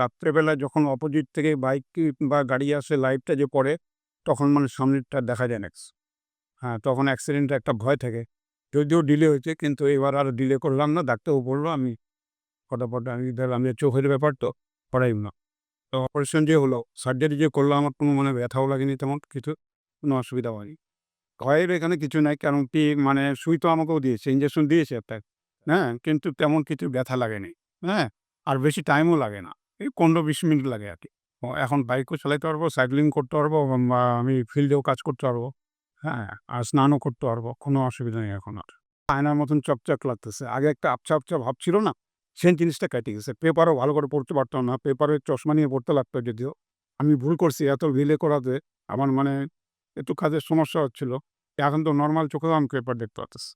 রাত্রেবেলায় যখন অপোজিট থেকে বাইক বা গাড়ি আসে লাইটটা যে পড়ে, তখন মানে সামনেরটা দেখা যায় না হ্যাঁ তখন অ্যাক্সিডেন্টের একটা ভয় থাকে। যদিও ডিলে হয়েছে, কিন্তু এবার আর ডিলে করলাম না, ডাক্তারও বলল আমি ফটাফট আমি যে চোখের ব্যাপার তো করাই না। তো অপারেশন যে হলো সার্জারি যে করল, আমার কোনো মানে ব্যথাও লাগেনি তেমন কিছু, কোনো অসুবিধা হয়নি। ভয়ের এখানে কিছু নাই, কারণ কি মানে সুই তো আমাকেও দিয়েছে ইঞ্জেকশন দিয়েছে একটা হ্যাঁ কিন্তু তেমন কিছু ব্যথা লাগেনি হ্যাঁ আর বেশি টাইমও লাগে না। এই পনেরো বিশ মিনিট লাগে আর কি। এখন বাইকও চালাতে পারব সাইক্লিং করতে পারব, বা আমি ফিল্ডেও কাজ করতে পারব হ্যাঁ আর স্নানও করতে পারব, কোনো অসুবিধা নেই এখন আর। আয়নার মতন চকচক লাগতেছে। আগে একটা আপচা আপচা ভাব ছিল না, সেই জিনিসটা কেটে গেছে। পেপারও ভালো করে পড়তে পারতাম না পেপারে চশমা নিয়ে পড়তে লাগতো যদিও। আমি ভুল করছি, এত ভিলে করাতে আমার মানে একটু কাজের সমস্যা হচ্ছিল। এখন তো নর্মাল চোখেও আমি পেপার দেখতে পাচ্ছি